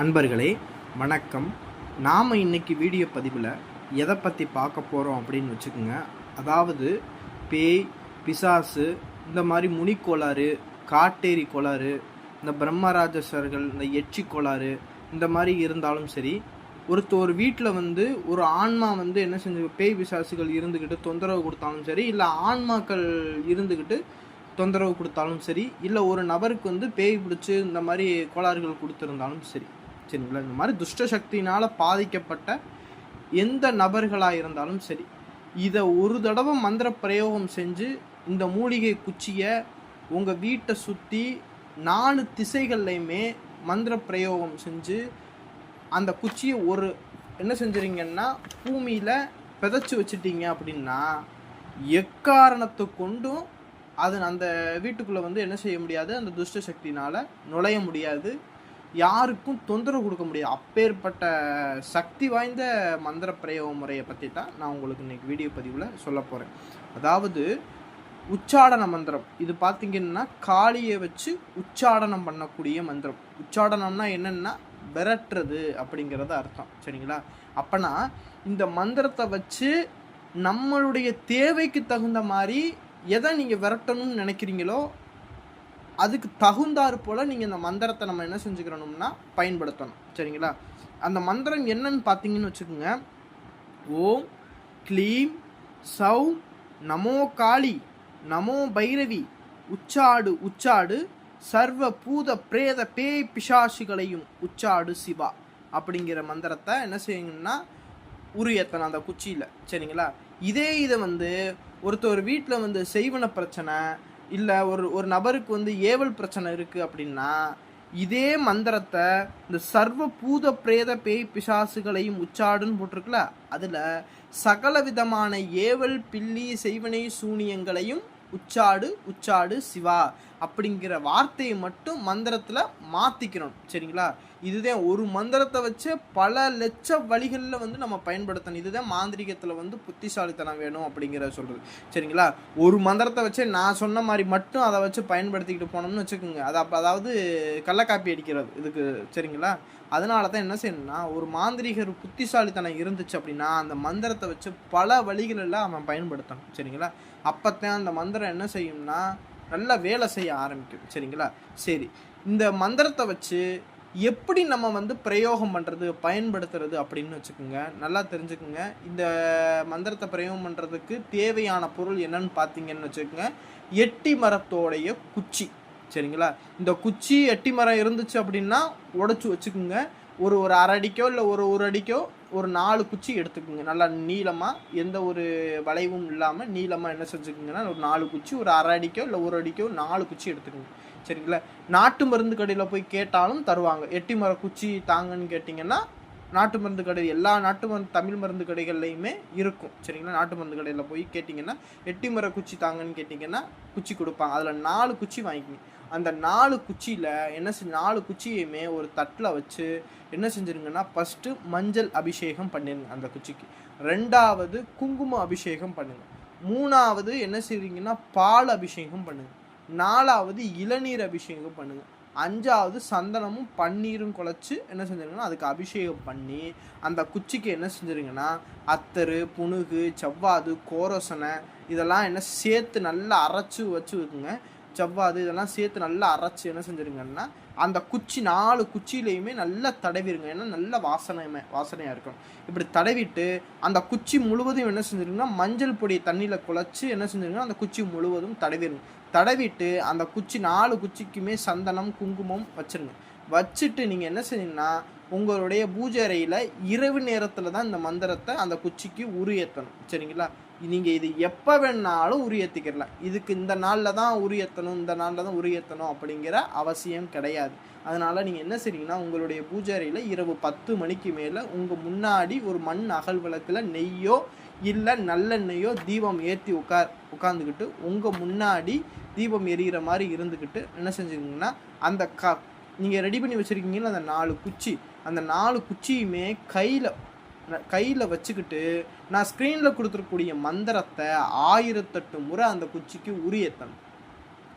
அன்பர்களே வணக்கம். நாம் இன்றைக்கி வீடியோ பதிவில் எதை பற்றி பார்க்க போகிறோம் அப்படின்னு வச்சுக்கோங்க. அதாவது பேய் பிசாசு இந்த மாதிரி முனி கோளாறு காட்டேரி கோளாறு இந்த பிரம்மராஜசர்கள் இந்த எச்சி கோளாறு இந்த மாதிரி இருந்தாலும் சரி ஒருத்த ஒரு வீட்டில் வந்து ஒரு ஆன்மா வந்து என்ன செஞ்சு பேய் பிசாசுகள் இருந்துக்கிட்டு தொந்தரவு கொடுத்தாலும் சரி இல்லை ஆன்மாக்கள் இருந்துக்கிட்டு தொந்தரவு கொடுத்தாலும் சரி இல்லை ஒரு நபருக்கு வந்து பேய் பிடிச்சி இந்த மாதிரி கோளாறுகள் கொடுத்துருந்தாலும் சரி சரிங்களா இந்த மாதிரி துஷ்ட சக்தியினால் பாதிக்கப்பட்ட எந்த நபர்களாக இருந்தாலும் சரி இதை ஒரு தடவை மந்திர பிரயோகம் செஞ்சு இந்த மூலிகை குச்சியை உங்கள் வீட்டை சுற்றி நாலு திசைகள்லையுமே மந்திர பிரயோகம் செஞ்சு அந்த குச்சியை ஒரு என்ன செஞ்சுறீங்கன்னா பூமியில் விதைச்சி வச்சுட்டீங்க அப்படின்னா எக்காரணத்தை கொண்டும் அது அந்த வீட்டுக்குள்ளே வந்து என்ன செய்ய முடியாது? அந்த துஷ்ட சக்தினால் நுழைய முடியாது. யாருக்கும் தொந்தரவு கொடுக்க முடியாது. அப்பேற்பட்ட சக்தி வாய்ந்த மந்திர பிரயோக முறையை பற்றி தான் நான் உங்களுக்கு இன்னைக்கு வீடியோ பதிவில் சொல்ல போகிறேன் அதாவது உச்சாடன மந்திரம். இது பார்த்தீங்கன்னா காளியை வச்சு உச்சாடனம் பண்ணக்கூடிய மந்திரம். உச்சாடனம்னா என்னென்னா விரட்டுறது அப்படிங்கிறது அர்த்தம். சரிங்களா? அப்போனா இந்த மந்திரத்தை வச்சு நம்மளுடைய தேவைக்கு தகுந்த மாதிரி எதை நீங்கள் விரட்டணும்னு நினைக்கிறீங்களோ அதுக்கு தகுந்தாறு போல் நீங்கள் இந்த மந்திரத்தை நம்ம என்ன செஞ்சுக்கிறோம்னா பயன்படுத்தணும். சரிங்களா? அந்த மந்திரம் என்னன்னு பார்த்தீங்கன்னு வச்சுக்கோங்க. ஓம் க்ளீம் சௌ நமோ காளி நமோ பைரவி உச்சாடு உச்சாடு சர்வ பூத பிரேத பேய் பிசாசுகளையும் உச்சாடு சிவா அப்படிங்கிற மந்திரத்தை என்ன செய்யணும்னா உரியத்தனை அந்த குச்சியில். சரிங்களா? இதே இதை வந்து ஒருத்தர் வீட்டில் வந்து செய்வன பிரச்சனை இல்லை ஒரு ஒரு நபருக்கு வந்து ஏவல் பிரச்சனை இருக்குது அப்படின்னா இதே மந்திரத்தை இந்த சர்வ பூத பிரேத பேய் பிசாசுகளையும் உச்சாடுன்னு போட்டிருக்குல அதில் சகல விதமான ஏவல் பில்லி செய்வனை சூனியங்களையும் உச்சாடு உச்சாடு சிவா. அப்படிங்கிற வார்த்தையை மட்டும் மந்திரத்தில் மாற்றிக்கணும் சரிங்களா? இதுதான் ஒரு மந்திரத்தை வச்சு பல லட்ச வழிகளில் வந்து நம்ம பயன்படுத்தணும். இதுதான் மாந்திரிகத்தில் வந்து புத்திசாலித்தனம் வேணும் அப்படிங்கிற சொல்கிறது சரிங்களா? ஒரு மந்திரத்தை வச்சு நான் சொன்ன மாதிரி மட்டும் அதை வச்சு பயன்படுத்திக்கிட்டு போனோம்னு வச்சுக்கோங்க. அது அப்போ அதாவது கள்ளக்காப்பி அடிக்கிறது. இதுக்கு சரிங்களா? அதனால தான் என்ன செய்யணும்னா ஒரு மாந்திரிகர் புத்திசாலித்தனம் இருந்துச்சு அப்படின்னா அந்த மந்திரத்தை வச்சு பல வழிகளில் அவன் பயன்படுத்தணும். சரிங்களா? அப்போத்தான் அந்த மந்திரம் என்ன செய்யும்னா நல்லா வேலை செய்ய ஆரம்பிக்கும். சரிங்களா? சரி. இந்த மந்திரத்தை வச்சு எப்படி நம்ம வந்து பிரயோகம் பண்ணுறது பயன்படுத்துறது அப்படின்னு வச்சுக்கோங்க. நல்லா தெரிஞ்சுக்குங்க. இந்த மந்திரத்தை பிரயோகம் பண்ணுறதுக்கு தேவையான பொருள் என்னன்னு பார்த்தீங்கன்னு வச்சுக்கோங்க. எட்டி மரத்தோடைய குச்சி. சரிங்களா? இந்த குச்சி எட்டி மரம் இருந்துச்சு அப்படின்னா உடச்சி வச்சுக்கோங்க. ஒரு ஒரு அரை அடிக்கோ இல்லை ஒரு ஒரு அடிக்கோ ஒரு நாலு குச்சி எடுத்துக்கோங்க. நல்லா நீளமாக எந்த ஒரு வளைவும் இல்லாமல் நீளமாக என்ன செஞ்சுக்கோங்கன்னா ஒரு நாலு குச்சி ஒரு அரை அடிக்கோ இல்லை ஒரு அடிக்கோ நாலு குச்சி எடுத்துக்கோங்க. சரிங்களா? நாட்டு மருந்து கடையில் போய் கேட்டாலும் தருவாங்க. எட்டி மர குச்சி தாங்கன்னு கேட்டிங்கன்னா நாட்டு மருந்து கடை எல்லா நாட்டு மருந்து தமிழ் மருந்து கடைகள்லையுமே இருக்கும். சரிங்களா? நாட்டு மருந்து கடையில் போய் கேட்டிங்கன்னா எட்டி மர குச்சி தாங்கன்னு கேட்டிங்கன்னா குச்சி கொடுப்பாங்க. அதில் நாலு குச்சி வாங்கிக்கிங்க. அந்த நாலு குச்சியில் என்ன செஞ்சு நாலு குச்சியுமே ஒரு தட்டில் வச்சு என்ன செஞ்சுருங்கன்னா ஃபஸ்ட்டு மஞ்சள் அபிஷேகம் பண்ணிடுங்க அந்த குச்சிக்கு. ரெண்டாவது குங்கும அபிஷேகம் பண்ணுங்க. மூணாவது என்ன செய்றீங்கன்னா பால் அபிஷேகம் பண்ணுங்க. நாலாவது இளநீர் அபிஷேகம் பண்ணுங்க. அஞ்சாவது சந்தனமும் பன்னீரும் குழச்சி என்ன செஞ்சிருங்கன்னா அதுக்கு அபிஷேகம் பண்ணி அந்த குச்சிக்கு என்ன செஞ்சுருங்கன்னா அத்தரு புணுகு செவ்வாது கோரசனை இதெல்லாம் என்ன சேர்த்து நல்லா அரைச்சி வச்சு வைக்குங்க. செவ்வாது இதெல்லாம் சேர்த்து நல்லா அரைச்சி என்ன செஞ்சுருங்கன்னா அந்த குச்சி நாலு குச்சியிலையுமே நல்லா தடவிடுங்க ஏன்னா நல்ல வாசனையுமே வாசனையாக இருக்கும். இப்படி தடவிட்டு அந்த குச்சி முழுவதும் என்ன செஞ்சுருங்கன்னா மஞ்சள் பொடி தண்ணியில் குழச்சி என்ன செஞ்சுருங்கன்னா அந்த குச்சி முழுவதும் தடவிடுங்க தடவிட்டு அந்த குச்சி நாலு குச்சிக்குமே சந்தனம் குங்குமம் வச்சுருங்க. வச்சுட்டு நீங்கள் என்ன செய்யணும்னா உங்களுடைய பூஜை அறையில் இரவு நேரத்தில் தான் இந்த மந்திரத்தை அந்த குச்சிக்கு உரு ஏற்றணும் சரிங்களா? நீங்கள் இது எப்போ வேணாலும் உரு இதுக்கு இந்த நாளில் தான் உரியத்தணும் இந்த நாளில் தான் உரு ஏற்றணும் அப்படிங்கிற அவசியம் கிடையாது. அதனால் நீங்கள் என்ன செய்றீங்கன்னா உங்களுடைய பூஜாரியில் இரவு பத்து மணிக்கு மேலே உங்கள் முன்னாடி ஒரு மண் அகல் விளக்கில் நெய்யோ இல்லை நல்லெண்ணெயோ தீபம் ஏற்றி உட்கார் உட்காந்துக்கிட்டு உங்கள் முன்னாடி தீபம் எரியிற மாதிரி இருந்துக்கிட்டு என்ன செஞ்சுக்கிங்கன்னா அந்த க நீங்கள் ரெடி பண்ணி வச்சுருக்கீங்களா அந்த நாலு குச்சி. அந்த நாலு குச்சியுமே கையில் கையில் வச்சுக்கிட்டு நான் ஸ்க்ரீனில் கொடுத்துருக்கூடிய மந்திரத்தை ஆயிரத்தெட்டு முறை அந்த குச்சிக்கு உரியத்தணும்.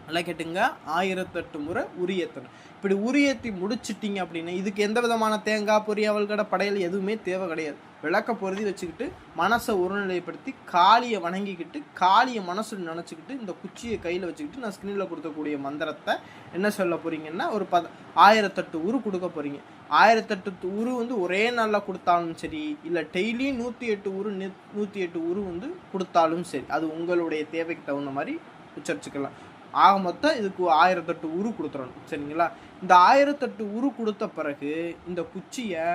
நல்லா கேட்டுங்க ஆயிரத்தெட்டு முறை உரியத்தணும் இப்படி உரியேற்றி முடிச்சிட்டிங்க அப்படின்னா இதுக்கு எந்த விதமான தேங்காய் பொரி அவள்கடை படையல் எதுவுமே தேவை கிடையாது. விளக்க பொருதி வச்சுக்கிட்டு மனசை ஒருநிலைப்படுத்தி காளியை வணங்கிக்கிட்டு காளியை மனசில் நினச்சிக்கிட்டு இந்த குச்சியை கையில் வச்சுக்கிட்டு நான் ஸ்க்ரீனில் கொடுக்கக்கூடிய மந்திரத்தை என்ன சொல்ல போகிறீங்கன்னா ஒரு பத ஆயிரத்தெட்டு உரு கொடுக்க போகிறீங்க ஆயிரத்தெட்டு உரு வந்து ஒரே நாளில் கொடுத்தாலும் சரி இல்லை டெய்லியும் நூற்றி எட்டு உரு நூற்றி எட்டு உரு வந்து கொடுத்தாலும் சரி அது உங்களுடைய தேவைக்கு தகுந்த மாதிரி உச்சரிச்சுக்கலாம். ஆக மொத்தம் இதுக்கு ஆயிரத்தெட்டு உரு கொடுத்துடணும். சரிங்களா? இந்த ஆயிரத்தெட்டு உரு கொடுத்த பிறகு இந்த குச்சியை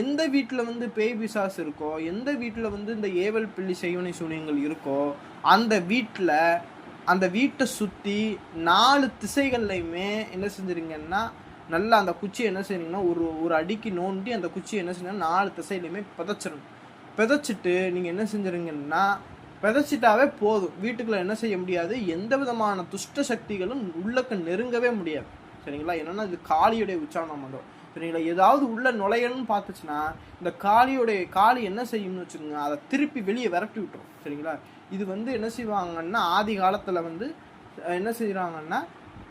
எந்த வீட்டில் வந்து பேய் பிசாஸ் இருக்கோ எந்த வீட்டில் வந்து இந்த ஏவல் பிள்ளி செய்வனை சூனியங்கள் இருக்கோ அந்த வீட்டில் அந்த வீட்டை சுற்றி நாலு திசைகள்லையுமே என்ன செஞ்சுருங்கன்னா நல்லா அந்த குச்சியை என்ன செய்றீங்கன்னா ஒரு ஒரு அடிக்கு நோண்டி அந்த குச்சியை என்ன செய்யணும் நாலு திசையிலையுமே புதைச்சிடணும். புதைச்சிட்டு நீங்கள் என்ன செஞ்சுருங்கன்னா விதைச்சிட்டாவே போதும். வீட்டுக்குள்ள என்ன செய்ய முடியாது? எந்த விதமான துஷ்ட சக்திகளும் உள்ளக்க நெருங்கவே முடியாது. சரிங்களா? என்னன்னா இது காளியுடைய உச்சாரணம் மட்டும் சரிங்களா? ஏதாவது உள்ள நுழையணும்னு பார்த்துச்சுன்னா இந்த காளியுடைய காளி என்ன செய்யும்னு வச்சுக்கோங்க அதை திருப்பி வெளியே விரட்டி விட்டுரும். சரிங்களா? இது வந்து என்ன செய்வாங்கன்னா ஆதி காலத்தில் வந்து என்ன செய்கிறாங்கன்னா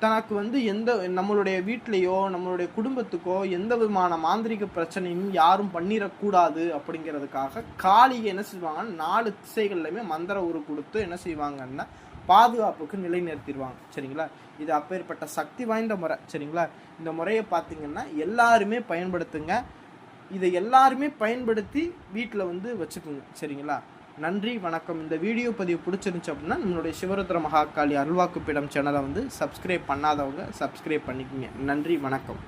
தனக்கு வந்து எந்த நம்மளுடைய வீட்லேயோ நம்மளுடைய குடும்பத்துக்கோ எந்த விதமான மாந்திரிக பிரச்சனையும் யாரும் பண்ணிடக்கூடாது அப்படிங்கிறதுக்காக காளியை என்ன செய்வாங்கன்னா நாலு திசைகள்லையுமே மந்திர உரு கொடுத்து என்ன செய்வாங்கன்னா பாதுகாப்புக்கு நிலைநிறுத்திடுவாங்க. சரிங்களா? இது அப்பேற்பட்ட சக்தி வாய்ந்த முறை. சரிங்களா? இந்த முறையை பார்த்தீங்கன்னா எல்லாருமே பயன்படுத்துங்க. இதை எல்லாருமே பயன்படுத்தி வீட்டில் வந்து வச்சுக்கோங்க. சரிங்களா? நன்றி வணக்கம். இந்த வீடியோ பதிவு பிடிச்சிருந்துச்சு அப்படின்னா நம்மளுடைய சிவருத்ர மகாகாளி அருள்வாக்குப்பிடம் சேனலை வந்து சப்ஸ்கிரைப் பண்ணாதவங்க சப்ஸ்கிரைப் பண்ணிக்கோங்க. நன்றி வணக்கம்.